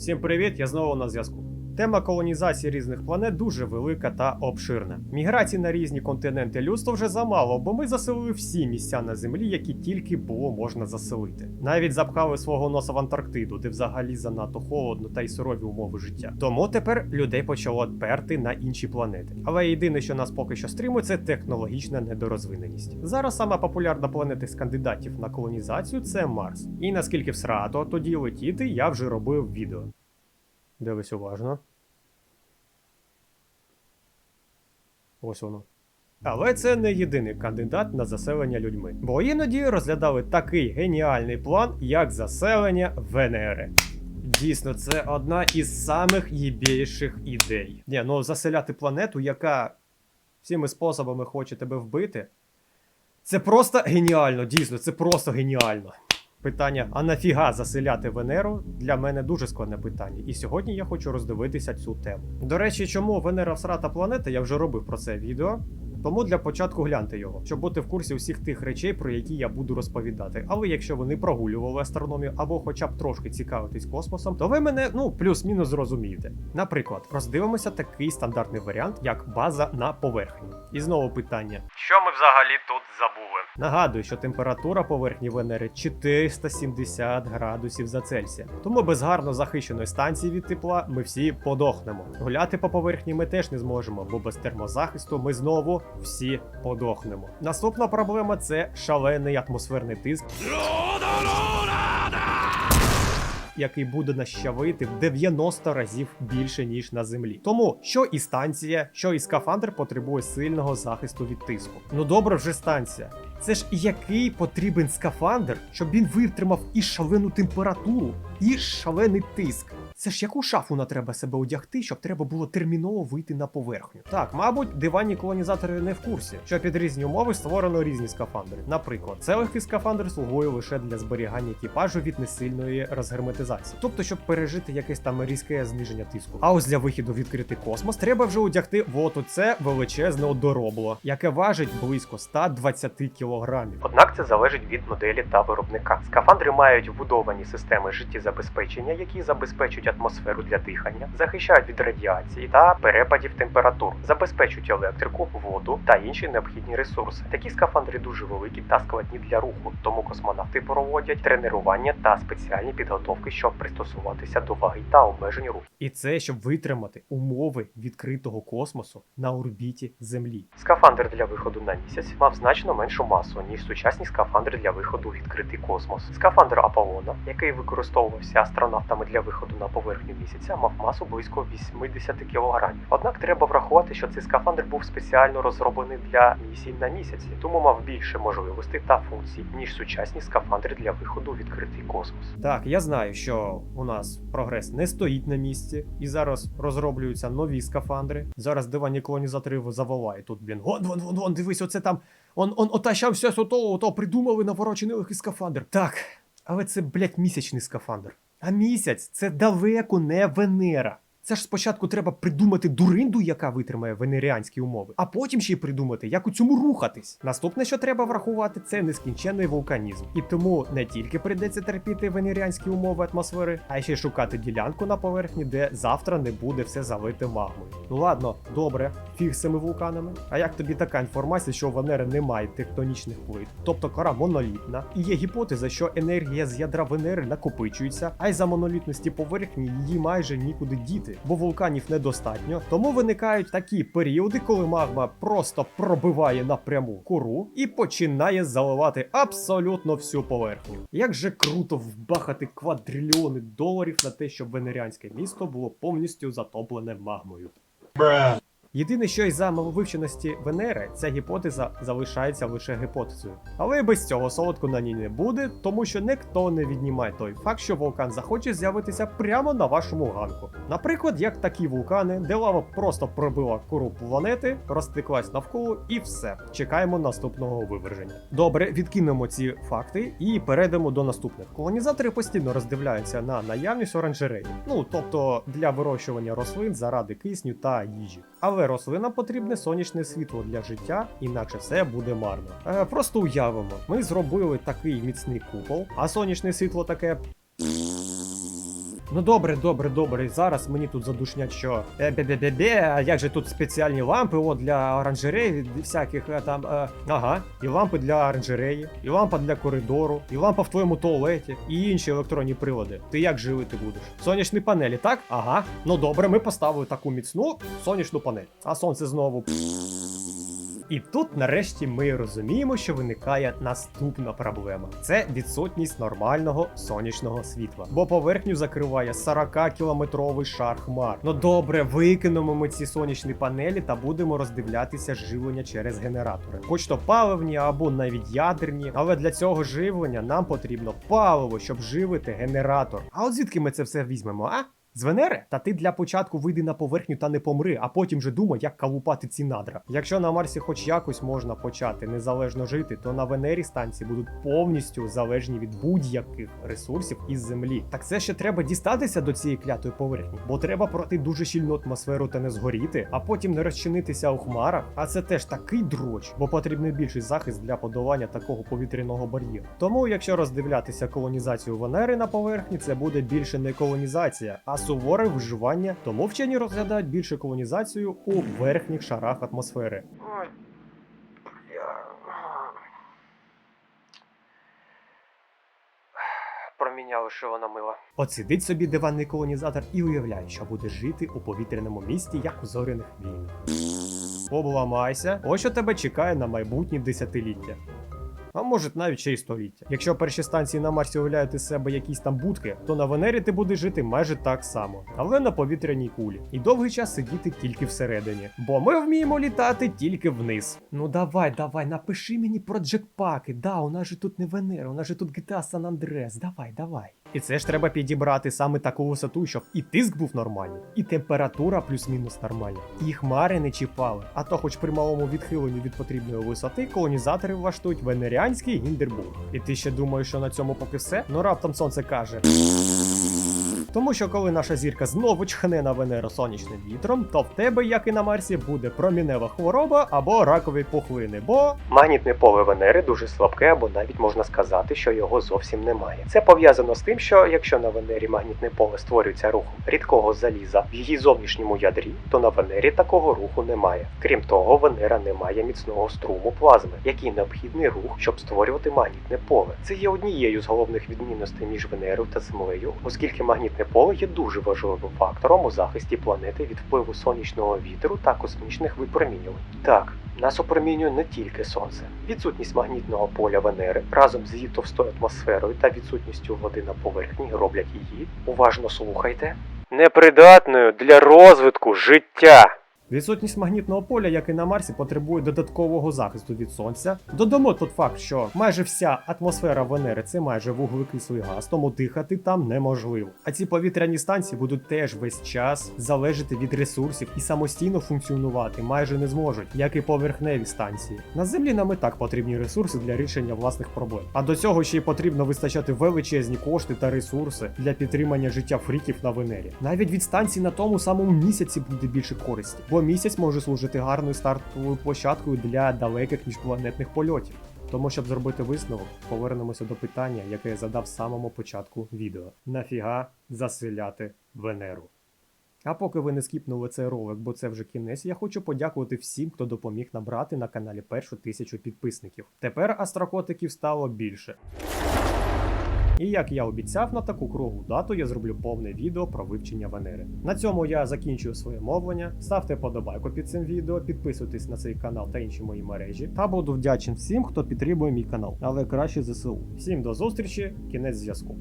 Всім привіт, я знову на зв'язку. Тема колонізації різних планет дуже велика та обширна. Міграції на різні континенти людства вже замало, бо ми заселили всі місця на землі, які тільки було можна заселити. Навіть запхали свого носа в Антарктиду, де взагалі занадто холодно та й сурові умови життя. Тому тепер людей почало перти на інші планети. Але єдине, що нас поки що стримує, це технологічна недорозвиненість. Зараз сама популярна планета з кандидатів на колонізацію це Марс. І наскільки всрато тоді летіти, я вже робив відео. Дивись уважно. Ось воно. Але це не єдиний кандидат на заселення людьми, бо іноді розглядали такий геніальний план, як заселення Венери. Дійсно, це одна із самих їбейших ідей. Ні, ну заселяти планету, яка всіми способами хоче тебе вбити. Це просто геніально, дійсно, це просто геніально. Питання, а нафіга заселяти Венеру для мене дуже складне питання, і сьогодні я хочу роздивитися цю тему. До речі, чому Венера всрата планета, я вже робив про це відео. Тому для початку гляньте його, щоб бути в курсі усіх тих речей, про які я буду розповідати. Але якщо ви не прогулювали астрономію або хоча б трошки цікавитесь космосом, то ви мене ну плюс-мінус зрозумієте. Наприклад, роздивимося такий стандартний варіант, як база на поверхні. І знову питання: що ми взагалі тут забули? Нагадую, що температура поверхні Венери 470 градусів за Цельсія. Тому без гарно захищеної станції від тепла ми всі подохнемо. Гуляти по поверхні ми теж не зможемо, бо без термозахисту ми знову всі подохнемо. Наступна проблема це шалений атмосферний тиск. Який буде нащавити в 90 разів більше ніж на землі. Тому що і станція, що і скафандр потребує сильного захисту від тиску. Ну добре, вже станція. Це ж який потрібен скафандр, щоб він витримав і шалену температуру, і шалений тиск. Це ж яку шафу на треба себе одягти, щоб треба було терміново вийти на поверхню. Так, мабуть, диванні колонізатори не в курсі, що під різні умови створено різні скафандри. Наприклад, це легкий скафандр слугує лише для зберігання екіпажу від несильної розгерметизації, тобто, щоб пережити якесь там різке зниження тиску. А ось для вихіду в відкритий космос треба вже одягти вот оце величезне одоробло, яке важить близько 120 кілограмів. Однак це залежить від моделі та виробника. Скафандри мають вбудовані системи життєзабезпечення, які забезпечують атмосферу для дихання, захищають від радіації та перепадів температур, забезпечують електрику, воду та інші необхідні ресурси. Такі скафандри дуже великі та складні для руху, тому космонавти проводять тренування та спеціальні підготовки, щоб пристосуватися до ваги та обмежень руху. І це щоб витримати умови відкритого космосу на орбіті Землі. Скафандр для виходу на місяць мав значно меншу масу ніж сучасні скафандри для виходу у відкритий космос. Скафандр Аполлона, який використовувався астронавтами для виходу на поверхню місяця, мав масу близько 80 кг. Однак треба врахувати, що цей скафандр був спеціально розроблений для місій на місяці, тому мав більше можливостей та функцій, ніж сучасні скафандри для виходу у відкритий космос. Так, я знаю, що у нас прогрес не стоїть на місці, і зараз розроблюються нові скафандри. Зараз дивані колонізатори заволають тут, блін. Вон, вон, вон, вон, дивись, оце там. Он, он, ота ща все ото, ото придумали наворочений легкий скафандр. Так, але це, блядь, місячний скафандр. А місяць це далеко не Венера. Це ж спочатку треба придумати дуринду, яка витримає венеріанські умови, а потім ще й придумати, як у цьому рухатись. Наступне, що треба врахувати, це нескінченний вулканізм. І тому не тільки прийдеться терпіти венеріанські умови атмосфери, а ще й шукати ділянку на поверхні, де завтра не буде все залите магмою. Ну ладно, добре, фіг з цими вулканами. А як тобі така інформація, що у Венери немає тектонічних плит, тобто кора монолітна, і є гіпотеза, що енергія з ядра Венери накопичується, а й за монолітності поверхні її майже нікуди діти, бо вулканів недостатньо. Тому виникають такі періоди, коли магма просто пробиває напряму кору і починає заливати абсолютно всю поверхню. Як же круто вбахати квадрильйони доларів на те, щоб венеріанське місто було повністю затоплене магмою. Єдине, що із за маловивченості Венери, ця гіпотеза залишається лише гіпотезою. Але без цього солодко на ній не буде, тому що ніхто не віднімає той факт, що вулкан захоче з'явитися прямо на вашому ганку. Наприклад, як такі вулкани, де лава просто пробила кору планети, розтеклась навколо і все. Чекаємо наступного виверження. Добре, відкинемо ці факти і перейдемо до наступних. Колонізатори постійно роздивляються на наявність оранжереї, ну тобто для вирощування рослин заради кисню та їжі. Але рослинам потрібне сонячне світло для життя, інакше все буде марно. Е, просто уявимо, ми зробили такий міцний купол, а сонячне світло таке. Ну добре, добре, добре. Зараз мені тут задушнять, що бе-бе-бе-бе, а як же тут спеціальні лампи от для оранжерей, всяких е, там. Е, ага, і лампи для оранжереї, і лампа для коридору, і лампа в твоєму туалеті, і інші електронні прилади. Ти як живити будеш? Сонячні панелі, так? Ага. Ну добре, ми поставили таку міцну сонячну панель. А сонце знову. І тут нарешті ми розуміємо, що виникає наступна проблема: це відсутність нормального сонячного світла, бо поверхню закриває 40-кілометровий шар хмар. Ну добре, викинемо ми ці сонячні панелі та будемо роздивлятися живлення через генератори, хоч то паливні або навіть ядерні. Але для цього живлення нам потрібно паливо, щоб живити генератор. А от звідки ми це все візьмемо, а? З Венери? Та ти для початку вийди на поверхню та не помри, а потім вже думай, як калупати ці надра. Якщо на Марсі хоч якось можна почати незалежно жити, то на Венері станції будуть повністю залежні від будь-яких ресурсів із землі. Так це ще треба дістатися до цієї клятої поверхні, бо треба пройти дуже щільну атмосферу та не згоріти, а потім не розчинитися у хмарах. А це теж такий дроч, бо потрібний більший захист для подолання такого повітряного бар'єру. Тому, якщо роздивлятися колонізацію Венери на поверхні, це буде більше не колонізація, а суворе виживання. Тому вчені розглядають більше колонізацію у верхніх шарах атмосфери. Проміняли, що вона мила. От сидить собі диванний колонізатор і уявляє, що буде жити у повітряному місті, як у зоряних війнах. Обламайся, ось що тебе чекає на майбутні десятиліття. А може навіть ще й століття. Якщо перші станції на Марсі уявляють із себе якісь там будки, то на Венері ти будеш жити майже так само, але на повітряній кулі. І довгий час сидіти тільки всередині. Бо ми вміємо літати тільки вниз. Ну давай, давай, напиши мені про джекпаки. Да, у нас же тут не Венера, у нас же тут GTA San Andreas. Давай, давай. І це ж треба підібрати саме таку висоту, щоб і тиск був нормальний, і температура плюс-мінус нормальна, і хмари не чіпали. А то, хоч при малому відхиленні від потрібної висоти, колонізатори влаштують венеріанський гіндербург. І ти ще думаєш, що на цьому поки все? Ну раптом сонце каже. Тому що коли наша зірка знову чхне на Венеру сонячним вітром, то в тебе, як і на Марсі, буде промінева хвороба або ракові пухлини, бо Магнітне поле Венери дуже слабке, або навіть можна сказати, що його зовсім немає. Це пов'язано з тим, що якщо на Венері магнітне поле створюється рухом рідкого заліза в її зовнішньому ядрі, то на Венері такого руху немає. Крім того, Венера не має міцного струму плазми, який необхідний рух, щоб створювати магнітне поле. Це є однією з головних відмінностей між Венерою та Землею, оскільки магнітне поле є дуже важливим фактором у захисті планети від впливу сонячного вітру та космічних випромінювань. Так, нас опромінює не тільки сонце. Відсутність магнітного поля Венери разом з її товстою атмосферою та відсутністю води на поверхні роблять її, уважно слухайте, непридатною для розвитку життя. Відсутність магнітного поля, як і на Марсі, потребує додаткового захисту від сонця. Додамо тут факт, що майже вся атмосфера Венери це майже вуглекислий газ, тому дихати там неможливо. А ці повітряні станції будуть теж весь час залежати від ресурсів і самостійно функціонувати майже не зможуть, як і поверхневі станції. На землі нам і так потрібні ресурси для рішення власних проблем. А до цього ще й потрібно вистачати величезні кошти та ресурси для підтримання життя фріків на Венері. Навіть від станції на тому самому місяці буде більше користі, бо місяць може служити гарною стартовою площадкою для далеких міжпланетних польотів. Тому, щоб зробити висновок, повернемося до питання, яке я задав в самому початку відео: нафіга заселяти Венеру? А поки ви не скіпнули цей ролик, бо це вже кінець, я хочу подякувати всім, хто допоміг набрати на каналі першу тисячу підписників. Тепер астрокотиків стало більше. І як я обіцяв, на таку круглу дату я зроблю повне відео про вивчення Венери. На цьому я закінчую своє мовлення. Ставте подобайку під цим відео, підписуйтесь на цей канал та інші мої мережі. Та буду вдячен всім, хто підтримує мій канал, але краще ЗСУ. Всім до зустрічі, кінець зв'язку.